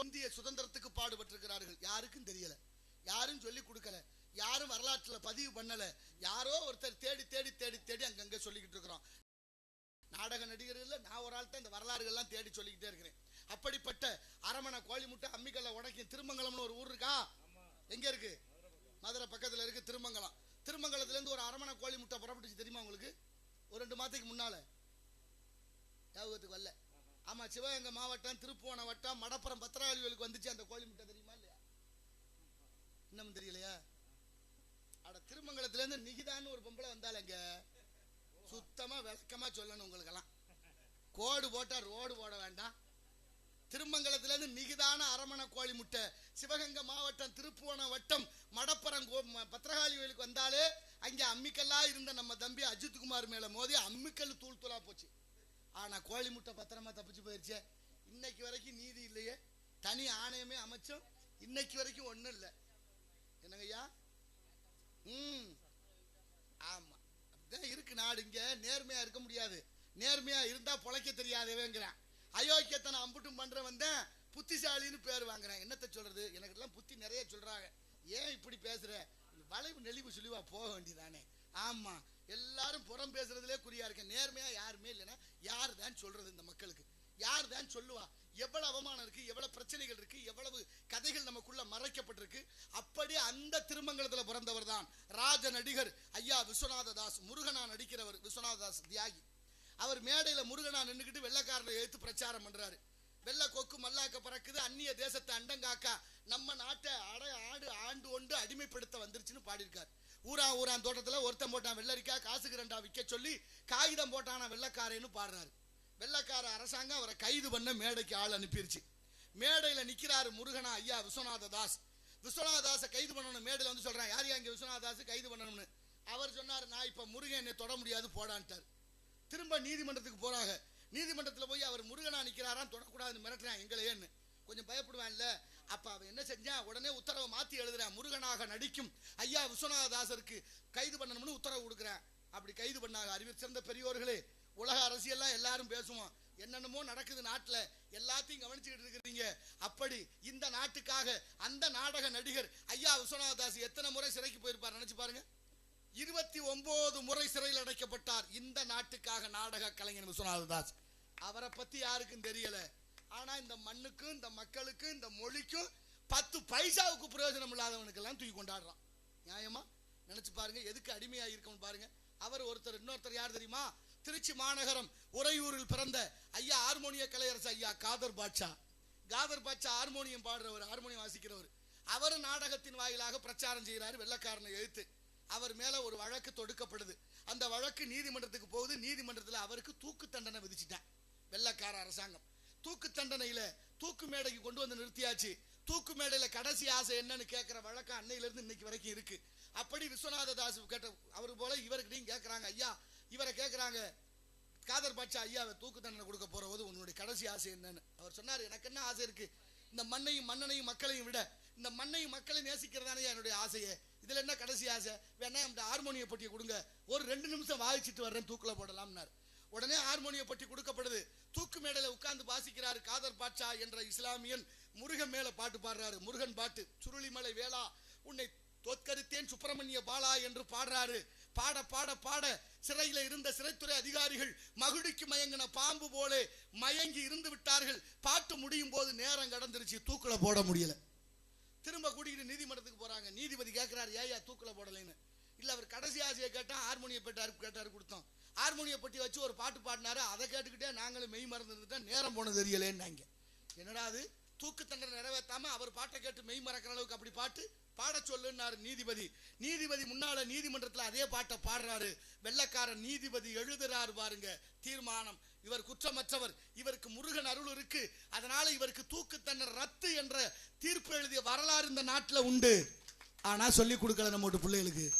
இந்திய சுதந்திரத்துக்கு பாடுபட்டிருக்கிறார்கள். யாருக்கும் தெரியல. யாரும் சொல்லி கொடுக்கல. யாரும் வரலாற்றுல பதிவு பண்ணல. யாரோ ஒருத்தர் தேடி தேடி தேடி தேடி அங்கங்க சொல்லிக்கிட்டு இருக்கிறோம். நாடக நடிகர்கள் நான் ஒரு ஆள்கிட்ட இந்த வரலாறுகள்லாம் தேடி சொல்லிக்கிட்டே இருக்கிறேன். அப்படிப்பட்ட அரமனை கோழிமுட்டை அம்மிக்கல்ல உடைக்கும் திருமங்கலம்னு ஒரு ஊர் இருக்கா? எங்க இருக்கு? மதுரை பக்கத்துல இருக்கு திருமங்கலம். திருமங்கலத்துல இருந்து ஒரு அரமனை கோழி முட்டை புறப்பட்டுச்சு தெரியுமா உங்களுக்கு? ஒரு ரெண்டு மாதத்துக்கு முன்னால. ஞாபகத்துக்கு வரல. ஆமா சிவகங்கை மாவட்டம் திருப்புவன வட்டம் மடப்புறம் பத்திராளிகளுக்கு வந்துச்சு அந்த கோழி முட்டை தெரியுமா இல்லையா? இன்னும் தெரியலையா? அட திருமங்கலத்துல இருந்து நிகிதான்னு ஒரு பொம்பளை வந்தாலங்க சுத்தமா விளக்கமா சொல்லணும் உங்களுக்கெல்லாம். கோடு போட்டா ரோடு போட வேண்டாம். திருமங்கலத்துல இருந்து நிகிதான அரமண கோழி முட்டை. சிவகங்கை மாவட்டம் திருப்புவன வட்டம் மடப்புறம் கோ- பத்திரகாளி கோயிலுக்கு வந்தாலே அங்கே அம்மிக்கல்லா இருந்த நம்ம தம்பி அஜித்குமார் மேல மோதி அம்மிக்கல் தூள் தூளா போச்சு. ஆனா கோழி முட்டை பத்திரமா தப்பிச்சு போயிடுச்சே இன்னைக்கு வரைக்கும் நீதி இல்லையே. தனி ஆணையமே அமைச்சும் இன்னைக்கு வரைக்கும் ஒண்ணும் இல்லை. என்னங்கய்யா ம். ஆமா. அப்படிதான் இருக்கு நாடு இங்க. நேர்மையா இருக்க முடியாது. நேர்மையா இருந்தா பொழைக்க தெரியாதவங்கிறான். அயோக்கியத்தனை அம்புட்டும் பண்ற வந்தேன். புத்திசாலின்னு பேர் வாங்குறேன். என்னத்த சொல்றது? எனக்கு எல்லாம் புத்தி நிறைய சொல்றாங்க. ஏன் இப்படி பேசுற? வளைவு நெளிவு சொல்லிவா போக வேண்டியதானே. ஆமா. எல்லாரும் புறம் பேசுறதுலே குறியா இருக்க நேர்மையா யாருமே இல்லைன்னா யார் தான் சொல்றது இந்த மக்களுக்கு? யார் தான் சொல்லுவா? எவ்வளவு அவமானம் இருக்கு? எவ்வளவு பிரச்சனைகள் இருக்கு? எவ்வளவு கதைகள் நமக்குள்ள மறைக்கப்பட்டிருக்கு? அப்படி அந்த திருமங்கலத்துல பிறந்தவர் தான் ராஜ நடிகர் ஐயா விஸ்வநாத தாஸ் முருகனா நடிக்கிறவர் விஸ்வநாத தாஸ் தியாகி. அவர் மேடையில முருகனா நின்றுக்கிட்டு வெள்ளக்காரனை எழுத்து பிரச்சாரம் பண்றாரு. வெள்ள கொக்கு மல்லாக்க பறக்குது அந்நிய தேசத்தை அண்டங்காக்கா நம்ம நாட்டை அட ஆடு ஆண்டு ஒன்று அடிமைப்படுத்த வந்துருச்சுன்னு பாடியிருக்காரு. ஊரா ஊரான் தோட்டத்துல ஒருத்தன் போட்டான் வெள்ளரிக்கா காசுக்கு ரெண்டா விற்க சொல்லி காகிதம் போட்டானா வெள்ளக்காரன்னு பாடுறாரு. வெள்ளக்கார அரசாங்கம் அவரை கைது பண்ண மேடைக்கு ஆள் அனுப்பிடுச்சு மேடையில நிக்கிறாரு முருகனா ஐயா விஸ்வநாத தாஸ். விஸ்வநாத தாஸை கைது பண்ணணும் மேடையில் வந்து சொல்றான் யார் இங்க விஸ்வநாத தாஸ் கைது பண்ணணும்னு? அவர் சொன்னார் நான் இப்ப முருகன் என்னை தொட முடியாது போடான்ட்டார். திரும்ப நீதிமன்றத்துக்கு போறாங்க. நீதிமன்றத்துல போய் அவர் முருகனா நிக்கிறாராம் தொடக்கூடாதுன்னு மிரட்டுறான் எங்களையேன்னு. கொஞ்சம் பயப்படுவான்ல? அப்ப அவன் என்ன செஞ்சான்? உடனே உத்தரவை மாத்தி எழுதுறான். முருகனாக நடிக்கும் ஐயா விஸ்வநாதாசருக்கு கைது பண்ணணும்னு உத்தரவு கொடுக்குறேன். அப்படி கைது பண்ணாங்க அறிவு சிறந்த பெரியோர்களே உலக அரசியல்லாம் எல்லாரும் பேசுவோம். என்னென்னமோ நடக்குது நாட்டில் எல்லாத்தையும் கவனிச்சுக்கிட்டு இருக்கிறீங்க. அப்படி இந்த நாட்டுக்காக அந்த நாடக நடிகர் ஐயா விஸ்வநாதாஸ் எத்தனை முறை சிறைக்கு போயிருப்பார் நினச்சி பாருங்க. இருபத்தி ஒன்பது முறை சிறையில் அடைக்கப்பட்டார் இந்த நாட்டுக்காக நாடக கலைஞர் விஸ்வநாததாஸ். அவரை பத்தி யாருக்கும் தெரியல. ஆனா இந்த மண்ணுக்கும் இந்த மக்களுக்கும் இந்த மொழிக்கும் பத்து பைசாவுக்கு பிரயோஜனம் இல்லாதவனுக்கு எல்லாம் தூக்கி கொண்டாடுறான். நியாயமா? நினைச்சு பாருங்க எதுக்கு அடிமையா இருக்கணும் பாருங்க. அவர் ஒருத்தர் இன்னொருத்தர் யார் தெரியுமா? திருச்சி மாநகரம் உறையூரில் பிறந்த ஐயா ஹார்மோனிய கலையரசு ஐயா காதர் பாட்சா காதர் பாட்சா ஹார்மோனியம் பாடுறவர் ஹார்மோனியம் வாசிக்கிறவர். அவர் நாடகத்தின் வாயிலாக பிரச்சாரம் செய்கிறாரு வெள்ளக்காரனை எழுத்து. அவர் மேல ஒரு வழக்கு தொடுக்கப்படுது. அந்த வழக்கு நீதிமன்றத்துக்கு போகுது. நீதிமன்றத்தில் அவருக்கு தூக்கு தண்டனை விதிச்சிட்டான். வெள்ளக்கார அரசாங்கம். தூக்கு தண்டனையில தூக்கு மேடைக்கு கொண்டு வந்து நிறுத்தியாச்சு. தூக்கு மேடையில கடைசி ஆசை என்னன்னு கேட்கிற வழக்கம் அன்னையில இருந்து இன்னைக்கு வரைக்கும் இருக்கு. அப்படி விஸ்வநாத தாஸ் கேட்ட அவரு போல இவருக்கிட்டையும் கேட்கறாங்க ஐயா இவரை கேட்கறாங்க காதர் பாட்சா ஐயாவை தூக்கு தண்டனை கொடுக்க போற போது உன்னுடைய கடைசி ஆசை என்னன்னு. அவர் சொன்னார் எனக்கு என்ன ஆசை இருக்கு? இந்த மண்ணையும் மன்னனையும் மக்களையும் விட இந்த மண்ணையும் மக்களையும் நேசிக்கிறதானே என்னுடைய ஆசையே. இதுல என்ன கடைசி ஆசை? வேணா இந்த ஹார்மோனிய பொட்டியை கொடுங்க. ஒரு ரெண்டு நிமிஷம் வாய்ச்சிட்டு வர்றேன் தூக்குல போடலாம்னார். உடனே ஹார்மோனிய பட்டி கொடுக்கப்படுது. தூக்கு மேடையில உட்கார்ந்து வாசிக்கிறார் காதர் பாட்சா என்ற இஸ்லாமியன். முருகன் மேல பாட்டு பாடுறாரு. முருகன் பாட்டு சுருளிமலை வேளா உன்னை தோற்கரித்தேன் சுப்பிரமணிய பாலா என்று பாடுறாரு. பாட பாட பாட சிறையில இருந்த சிறைத்துறை அதிகாரிகள் மகுடிக்கு மயங்கின பாம்பு போல மயங்கி இருந்து விட்டார்கள். பாட்டு முடியும் போது நேரம் கடந்துருச்சு தூக்குல போட முடியல. திரும்ப கூட்டிகிட்டு நீதிமன்றத்துக்கு போறாங்க. நீதிபதி கேட்கிறாரு ஏயா தூக்கில போடலைன்னு. இல்ல அவர் கடைசி ஆசையை கேட்டா ஹார்மோனிய பெட்டாரு கேட்டாரு கொடுத்தோம். ஹார்மோனிய பட்டி வச்சு ஒரு பாட்டு பாடினாரு. அதை கேட்டுக்கிட்டே நாங்களும் மெய் மறந்து நேரம் போனது தெரியலேன்னாங்க. என்னடா அது? தூக்கு தண்டனை நிறைவேற்றாம அவர் பாட்டை கேட்டு மெய் மறக்கிற அளவுக்கு அப்படி பாட்டு பாட சொல்லுன்னாரு நீதிபதி. நீதிபதி முன்னால நீதிமன்றத்துல அதே பாட்டை பாடுறாரு. வெள்ளக்காரன் நீதிபதி எழுதுறாரு பாருங்க. தீர்மானம். இவர் குற்றமற்றவர். இவருக்கு முருகன் அருள் இருக்கு. அதனால இவருக்கு தூக்கு தண்டனை ரத்து என்ற தீர்ப்பு எழுதிய வரலாறு இந்த நாட்டுல உண்டு. ஆனா சொல்லி கொடுக்கல நம்ம பிள்ளைகளுக்கு.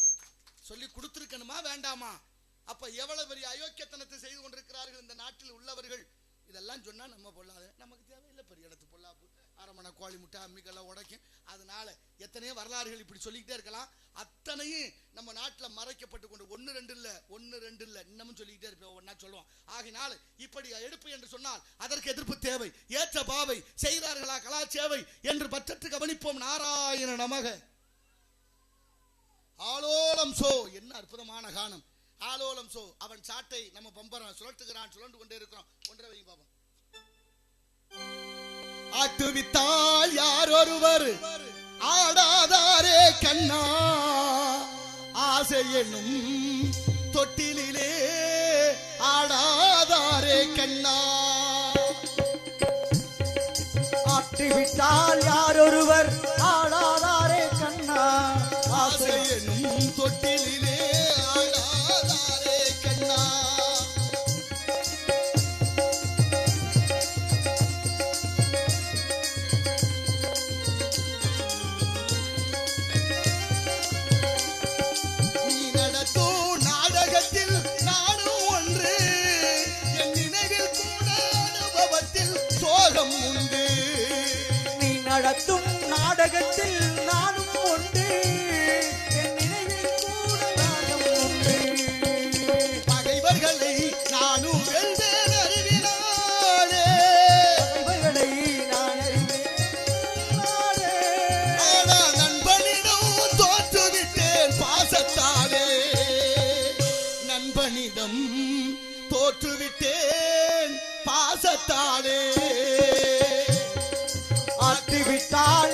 சொல்லி கொடுத்துருக்கணுமா? வேண்டாமா? அப்ப எவ்வளவு பெரிய அயோக்கியத்தனத்தை செய்து கொண்டிருக்கிறார்கள் இந்த நாட்டில் உள்ளவர்கள்? இதெல்லாம் சொன்னா நம்ம பொல்லாத நமக்கு தேவையில்லை. பெரிய இடத்து பொல்லாப்பு அரமணை கோழி முட்டை அம்மிக்கெல்லாம் உடைக்கும். அதனால எத்தனையோ வரலாறுகள் இப்படி சொல்லிக்கிட்டே இருக்கலாம். அத்தனையும் நம்ம நாட்டில் மறைக்கப்பட்டு கொண்டு ஒன்று ரெண்டு இல்லை ஒன்று ரெண்டு இல்லை இன்னமும் சொல்லிக்கிட்டே இருப்போம் ஒன்றா சொல்லுவோம். ஆகினால இப்படி எடுப்பு என்று சொன்னால் அதற்கு எதிர்ப்பு தேவை ஏற்ற பாவை செய்தார்களா கலாச்சேவை என்று பற்றற்று கவனிப்போம். நாராயண நமக. ஆலோலம் சோ என்ன அற்புதமான கானம். ஆலோலம். சோ அவன் சாட்டை நம்ம பம்பரம் சுழட்டுகிறான் சுழண்டு கொண்டே இருக்கிறோம். ஒன்றரை வையும் பாப்போம். ஆட்டுவித்தால் யார் ஒருவர்? ஆடாதாரே கண்ணா. ஆசை என்னும் தொட்டிலே ஆடாதாரே கண்ணா. ஆட்டுவித்தால் யார் ஒருவர்? ஆடாதாரே கண்ணா. ஆசை என்னும் தொட்டிலே ஆட்டிவிட்டால்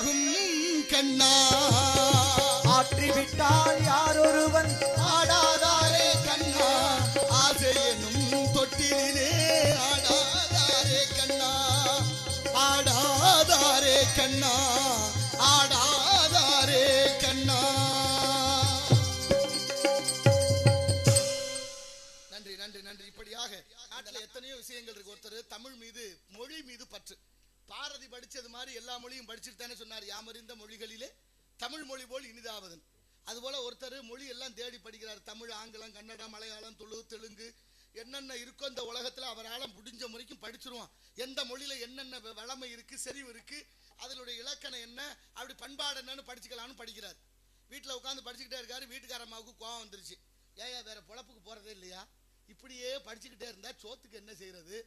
விலகும் கண்ணா. ஆற்றிவிட்டால் யாரொருவன் ஆடாதாரே கண்ணா. ஆசை எனும் தொட்டிலே ஆடாதாரே கண்ணா. ஆடாதாரே கண்ணா. வீட்டில் உட்காந்து படிச்சுக்கிட்டே இருக்காரு வீட்டுக்கார அம்மாவுக்கு கோவம் வந்துருச்சு. ஏயா வேற பொழப்புக்கு போகிறதே இல்லையா? இப்படியே படிச்சுக்கிட்டே இருந்தால் சோத்துக்கு என்ன செய்யறது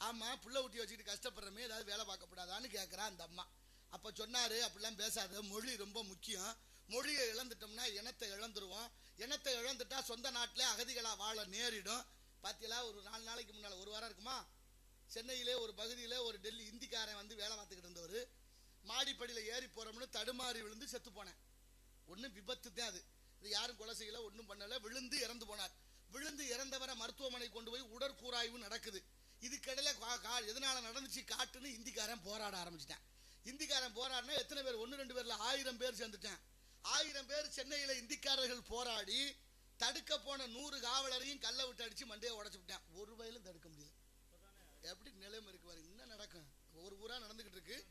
ஆமாம் புள்ள ஊட்டி வச்சுக்கிட்டு கஷ்டப்படுறமே ஏதாவது வேலை பார்க்கப்படாதான்னு கேட்குறா அந்த அம்மா. அப்போ சொன்னார் அப்படிலாம் பேசாத மொழி ரொம்ப முக்கியம். மொழியை இழந்துட்டோம்னா இனத்தை இழந்துருவோம். இனத்தை இழந்துட்டா சொந்த நாட்டிலே அகதிகளா வாழ நேரிடும். பார்த்தீங்களா ஒரு நாலு நாளைக்கு முன்னால் ஒரு வாரம் இருக்குமா? சென்னையிலே ஒரு பகுதியில் ஒரு டெல்லி இந்திக்காரன் வந்து வேலை பார்த்துக்கிட்டு இருந்தவர். மாடிப்படியில் ஏறி போகிறோம்னு தடுமாறி விழுந்து செத்து போனேன். ஒன்றும் விபத்து தான் அது. இது யாரும் கொலை செய்யல ஒன்றும் பண்ணல. விழுந்து இறந்து போனார். விழுந்து இறந்தவரை மருத்துவமனை கொண்டு போய் உடற்கூராய்வு நடக்குது. இதுக்கிடையில கா- கா- எதனால நடந்துச்சு காட்டுன்னு இந்திக்காரன் போராட ஆரம்பிச்சிட்டான். இந்திக்காரன் போராடினா எத்தனை பேர்? ஒன்று ரெண்டு பேர்ல ஆயிரம் பேர் சேர்ந்துட்டான். ஆயிரம் பேர் சென்னையில் இந்திக்காரர்கள் போராடி தடுக்க போன நூறு காவலரையும் கல்லை விட்டு அடிச்சு மண்டையை உடச்சு விட்டான். ஒரு வயலும் தடுக்க முடியல. எப்படி நிலைமை இருக்கு பாருங்க இன்னும் நடக்கும்? ஒரு ஊராக நடந்துக்கிட்டு இருக்கு.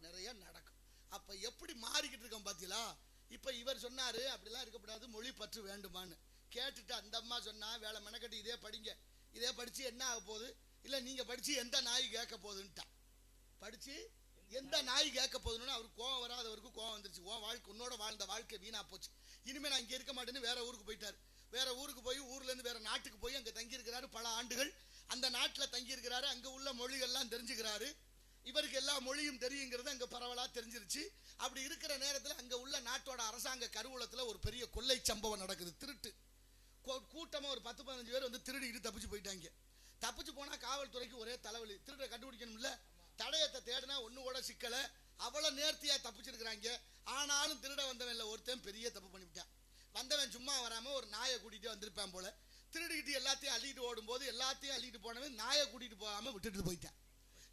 நிறைய நடக்கும். அப்போ எப்படி மாறிக்கிட்டு இருக்கோம் பார்த்தீங்களா இப்ப இவர் சொன்னாரு அப்படிலாம் இருக்கக்கூடாது மொழி பற்று வேண்டுமான்னு. கேட்டுட்டு அந்த அம்மா சொன்னா வேலை மெனக்கட்டு இதே படிங்க. இதே படிச்சு என்ன ஆக போகுது? இல்ல நீங்க படிச்சு எந்த நாய் கேட்க போகுதுன்ட்டான். படிச்சு எந்த நாய் கேட்க போகுதுன்னு அவருக்கு கோவம் வராதவருக்கு கோவம் வந்துருச்சு. ஓ வாழ்க்கை உன்னோட வாழ்ந்த வாழ்க்கை வீணா போச்சு. இனிமே நான் இங்கே இருக்க மாட்டேன்னு வேற ஊருக்கு போயிட்டாரு. வேற ஊருக்கு போய் ஊர்ல இருந்து வேற நாட்டுக்கு போய் அங்க தங்கி இருக்கிறாரு பல ஆண்டுகள். அந்த நாட்டுல தங்கி இருக்கிறாரு அங்க உள்ள மொழிகள்லாம் தெரிஞ்சுக்கிறாரு. இவருக்கு எல்லா மொழியும் தெரியுங்கிறது அங்க பரவலா தெரிஞ்சிருச்சு. அப்படி இருக்கிற நேரத்துல அரசாங்க கருவூலத்தில் ஒரு பெரிய கொள்ளை சம்பவம் நடக்குது திருட்டு. கூட்டமாக ஒரு பத்து பதினஞ்சு பேர் வந்து திருடிக்கிட்டு தப்பிச்சு போயிட்டாங்க. தப்பிச்சு போனால் காவல்துறைக்கு ஒரே தலைவலி. திருட கண்டுபிடிக்கணும்ல? தடயத்தை தேடினா ஒன்று கூட சிக்கலை. அவ்வளோ நேர்த்தியாக தப்பிச்சிருக்கிறாங்க. ஆனாலும் திருட வந்தவன் இல்லை ஒருத்தன் பெரிய தப்பு பண்ணிவிட்டான். வந்தவன் சும்மா வராமல் ஒரு நாயை கூட்டிகிட்டே வந்திருப்பான் போல. திருடிக்கிட்டு எல்லாத்தையும் அள்ளிட்டு ஓடும்போது எல்லாத்தையும் அள்ளிட்டு போனவன் நாயை கூட்டிகிட்டு போகாமல் விட்டுட்டு போயிட்டான்.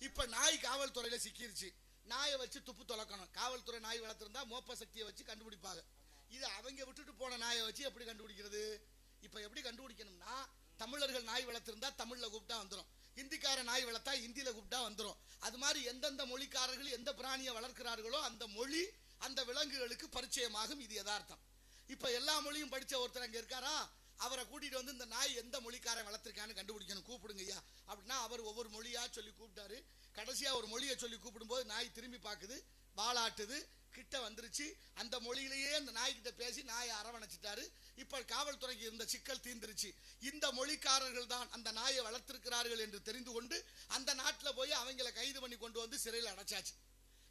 இப்போ நாய் காவல்துறையில சிக்கிருச்சு. நாயை வச்சு துப்பு தொலைக்கணும். காவல்துறை நாய் வளர்த்துருந்தா மோப்ப சக்தியை வச்சு கண்டுபிடிப்பாங்க. இது அவங்க விட்டுட்டு போன நாயை வச்சு எப்படி கண்டுபிடிக்கிறது? இப்ப எப்படி கண்டுபிடிக்கணும்னா தமிழர்கள் நாய் வளர்த்திருந்தா தமிழ்ல கூப்பிட்டா வந்துரும். ஹிந்திக்கார நாய் வளர்த்தா இந்தியில கூப்பிட்டா வந்துரும். அது மாதிரி எந்தெந்த மொழிக்காரர்கள் எந்த பிராணியை வளர்க்கிறார்களோ அந்த மொழி அந்த விலங்குகளுக்கு பரிச்சயமாகும். இது யதார்த்தம். இப்ப எல்லா மொழியும் படிச்ச ஒருத்தர் அங்க இருக்காரா? அவரை கூட்டிட்டு வந்து இந்த நாய் எந்த மொழிக்காரன் வளர்த்திருக்கான்னு கண்டுபிடிக்கணும். கூப்பிடுங்க ஐயா. அப்படின்னா அவர் ஒவ்வொரு மொழியா சொல்லி கூப்பிட்டாரு. கடைசியா ஒரு மொழியை சொல்லி கூப்பிடும்போது நாய் திரும்பி பார்க்குது வாலாட்டுது கிட்ட வந்துருச்சு. அந்த மொழியிலேயே அந்த நாய்கிட்ட பேசி நாயை அரவணைச்சிட்டாரு. இப்ப காவல்துறைக்கு இருந்த சிக்கல் தீர்ந்துருச்சு. இந்த மொழிக்காரர்கள் தான் அந்த நாயை வளர்த்திருக்கிறார்கள் என்று தெரிந்து கொண்டு அந்த நாட்டுல போய் அவங்கள கைது பண்ணி கொண்டு வந்து சிறையில் அடைச்சாச்சு.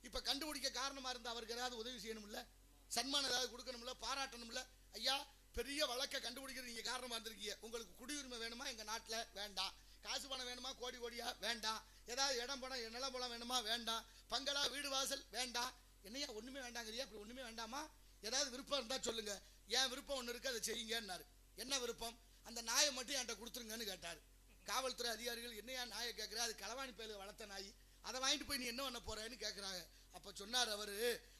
இப்ப கண்டுபிடிக்க காரணமா இருந்த அவருக்கு ஏதாவது உதவி செய்யணும்ல? சன்மானம் ஏதாவது கொடுக்கணும்ல? பாராட்டணும்ல? ஐயா பெரிய வழக்க கண்டுபிடிக்கிறது நீங்கள் காரணமா இருந்திருக்கீங்க. உங்களுக்கு குடியுரிமை வேணுமா? எங்க நாட்டுல வேண்டாம். காசு பணம் வேணுமா? கோடி கோடியா? வேண்டாம் ஏதாவது இடம் படம் நிலம் பணம் வேணுமா? வேண்டாம் பங்களா வீடு வாசல் வேண்டாம் என்னையா ஒன்றுமே வேண்டாங்கிறியா? அப்படி ஒன்றுமே வேண்டாமா? ஏதாவது விருப்பம் இருந்தால் சொல்லுங்க. ஏன் விருப்பம் ஒன்று இருக்குது அதை செய்யுங்கன்னாரு. என்ன விருப்பம்? அந்த நாயை மட்டும் என்கிட்ட கொடுத்துருங்கன்னு கேட்டார். காவல்துறை அதிகாரிகள் என்னையா நாயை கேட்குற அது களவாணி பயில வளர்த்த நாய். அதை வாங்கிட்டு போய் நீ என்ன பண்ண போறேன்னு கேட்குறாங்க அப்போ சொன்னார் அவரு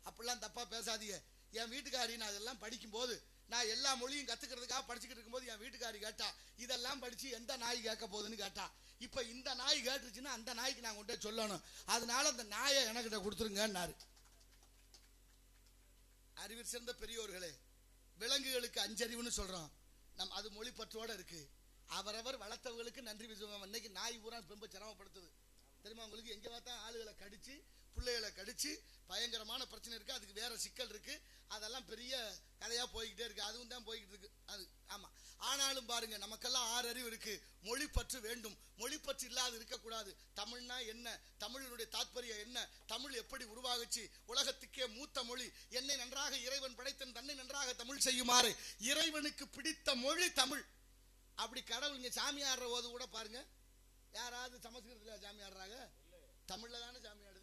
அப்படிலாம் தப்பாக பேசாதீங்க. என் வீட்டுக்காரி நான் அதெல்லாம் படிக்கும்போது நான் எல்லா மொழியும் கத்துக்கிறதுக்காக படிச்சுக்கிட்டு இருக்கும்போது என் வீட்டுக்காரி கேட்டா இதெல்லாம் படிச்சு எந்த நாய் கேட்க போகுதுன்னு கேட்டா. இப்போ இந்த நாய் கேட்டுருச்சுன்னா அந்த நாய்க்கு நான் கொண்டே சொல்லணும். அதனால அந்த நாயை எனக்கிட்ட கொடுத்துருங்கன்னாரு. அறிவில் சிறந்த பெரியோர்களே விலங்குகளுக்கு அஞ்சறிவுன்னு சொல்றோம். நம் அது மொழி பற்றோட இருக்கு. அவரவர் வளர்த்தவர்களுக்கு நன்றி விசுவம் இன்னைக்கு நாய் பூரா ரொம்ப சிரமப்படுத்துது. தெரியுமா உங்களுக்கு? எங்க பார்த்தா ஆளுகளை கடிச்சு பிள்ளைகளை கடிச்சு பயங்கரமான பிரச்சனை இருக்கு அதுக்கு வேற சிக்கல் இருக்கு. அதெல்லாம் பெரிய கதையா போய்கிட்டே இருக்கு. அதுவும் தான் போய்கிட்டு இருக்கு. அது ஆமா. ஆனாலும் பாருங்க நமக்கெல்லாம் ஆறு அறிவு இருக்கு. மொழி பற்று வேண்டும். மொழி பற்று இல்லாது இருக்கக்கூடாது. தமிழ்னா என்ன? தமிழினுடைய தாத்பரியம் என்ன? தமிழ் எப்படி உருவாகுச்சு? உலகத்துக்கே மூத்த மொழி. என்னை நன்றாக இறைவன் படைத்தன் தன்னை நன்றாக தமிழ் செய்யுமாறு. இறைவனுக்கு பிடித்த மொழி தமிழ். அப்படி கடவுள் இங்க சாமி ஆடுற போது கூட பாருங்க. யாராவது சமஸ்கிருதத்தில் சாமி ஆடுறாங்க தமிழ்ல தானே சாமி ஆடுது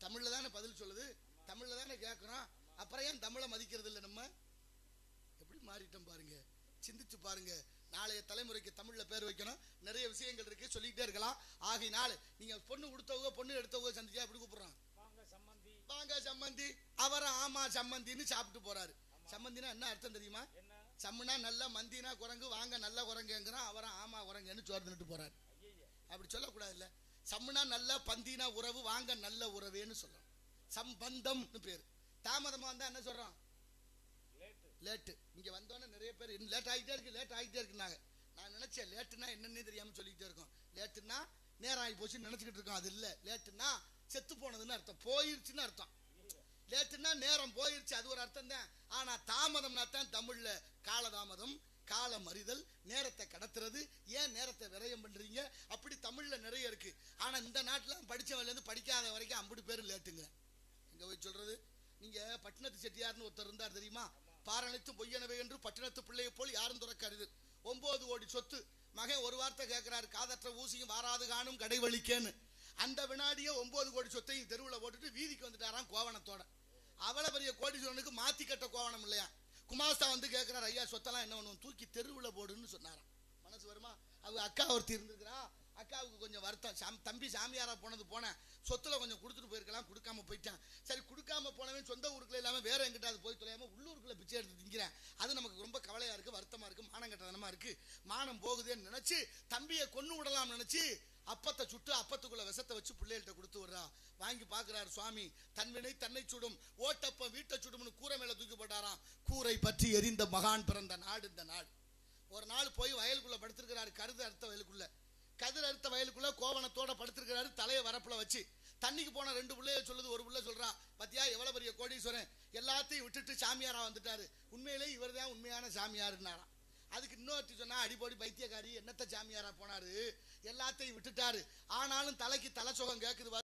தமிழ்ல தானே பதில் சொல்லுது? தமிழ்ல தானே கேட்கிறோம் அப்புறம் ஏன் தமிழை மதிக்கிறது இல்லை நம்ம? எப்படி மாறிட்டோம் பாருங்க. சிந்திச்சு பாருங்க. நாளைய தலைமுறைக்கு தமிழ்ல பேர் வைக்கணும். நிறைய விஷயங்கள் இருக்கு. சொல்லிக்கிட்டே இருக்கலாம். ஆகையினால நீங்க பொண்ணு கொடுத்தவங்க பொண்ணு எடுத்தவங்க சந்திச்சா எப்படி கூப்பிடுறான்? வாங்க சம்மந்தி அவரை ஆமா சம்மந்தின்னு சாப்பிட்டு போறாரு. சம்மந்தினா என்ன அர்த்தம் தெரியுமா? சம்முனா நல்ல மந்தினா குரங்கு வாங்க நல்ல குரங்குங்கிறான். அவரை ஆமா குரங்குன்னு தின்னுட்டு போறாரு. அப்படி சொல்லக்கூடாதுல்ல. சம்னா நல்ல பந்தினா உறவு வாங்க நல்ல உறவேன்னு சொல்லணும் சம்பந்தம்னு பேரு. தாமதமா வந்தா என்ன சொல்கிறோம் லேட்டு. இங்க வந்தோன்னே நிறைய பேர் லேட் ஆகிட்டே இருக்கு லேட் ஆகிட்டே இருக்குனாங்க நான் நினைச்சேன் லேட்டுனா என்னன்னே தெரியாம சொல்லிக்கிட்டே இருக்கோம். லேட்டுனா நேரம் ஆகி போச்சுன்னு நினைச்சுக்கிட்டு இருக்கோம். அது இல்ல. லேட்டுனா செத்து போனதுன்னு அர்த்தம். போயிருச்சுன்னு அர்த்தம். லேட்டுன்னா நேரம் போயிருச்சு. அது ஒரு அர்த்தம் தான். ஆனா தாமதம்னா தான் தமிழ்ல காலதாமதம் காலம் அறிதல் நேரத்தை கடத்துறது. ஏன் நேரத்தை விரயம் பண்றீங்க? அப்படி தமிழ்ல நிறைய இருக்கு. ஆனா இந்த நாட்டில் படிச்சவன்ல இருந்து படிக்காத வரைக்கும் ஐம்பது பேர் லேட்டுங்க எங்க போய் சொல்றது? நீங்க பட்டினத்து செட்டியார்னு ஒருத்தர் இருந்தார் தெரியுமா? பாரணைத்து பொய்யனவை என்று பட்டினத்து பிள்ளையை போல் யாரும் துறக்க ஒம்பது ஒன்பது கோடி சொத்து. மகன் ஒரு வார்த்தை கேட்குறாரு காதற்ற ஊசியும் வாராது காணும் கடைவழிக்கேன்னு. அந்த வினாடியே ஒம்பது கோடி சொத்தையும் தெருவில் போட்டுட்டு வீதிக்கு வந்துட்டாராம் கோவணத்தோட. அவ்வளோ பெரிய கோடீஸ்வரனுக்கு மாத்தி கட்ட கோவணம் இல்லையா? குமாஸ்தா வந்து கேட்கிறார் ஐயா சொத்தெல்லாம் என்ன பண்ணுவோம்? தூக்கி தெருவில் போடுன்னு சொன்னாராம். மனசு வருமா? அவங்க அக்கா ஒருத்தி இருந்திருக்கிறா. அக்காவுக்கு கொஞ்சம் வருத்தம். சாம் தம்பி சாமியாராக போனது போனேன். சொத்துல கொஞ்சம் கொடுத்துட்டு போயிருக்கலாம் கொடுக்காம போயிட்டான். சரி கொடுக்காம போனவன் சொந்த ஊருக்குள்ள இல்லாமல் வேற எங்கிட்டாவது போய் தொலையாமல் உள்ளூருக்குள்ள பிச்சை எடுத்து திங்கிறேன். அது நமக்கு ரொம்ப கவலையாக இருக்குது வருத்தமாக இருக்குது மானம் கட்டதனமாக இருக்கு. மானம் போகுதேன்னு நினச்சி தம்பியை கொண்டு விடலாம்னு நினச்சி அப்பத்தை சுட்டு அப்பத்துக்குள்ள விஷத்தை வச்சு பிள்ளைகள்கிட்ட கொடுத்து விடுறா. வாங்கி பார்க்குறாரு சுவாமி. தன்வினை தன்னை சுடும் ஓட்டப்ப வீட்டை சுடும்னு கூரை மேலே தூக்கி போட்டாராம். கூரை பற்றி எரிந்த மகான் பிறந்த நாடு இந்த நாடு. ஒரு நாள் போய் வயலுக்குள்ளே படுத்திருக்கிறாரு கருது அடுத்த வயலுக்குள்ள. கதிர் அறுத்த வயலுக்குள்ள கோவணத்தோட படுத்திருக்கிறாரு தலையை வரப்புல வச்சு. தண்ணிக்கு போன ரெண்டு பிள்ளைய சொல்லுது ஒரு பிள்ளை சொல்றான் பத்தியா எவ்வளவு பெரிய கோடீஸ்வரன்? எல்லாத்தையும் விட்டுட்டு சாமியாரா வந்துட்டாரு. உண்மையிலே இவர்தான் உண்மையான சாமியாருன்னாராம். அதுக்கு இன்னொருத்தி சொன்னா அடிப்படி பைத்தியக்காரி என்னத்த சாமியாரா போனாரு? எல்லாத்தையும் விட்டுட்டாரு. ஆனாலும் தலைக்கு தலை சுகம் கேக்குது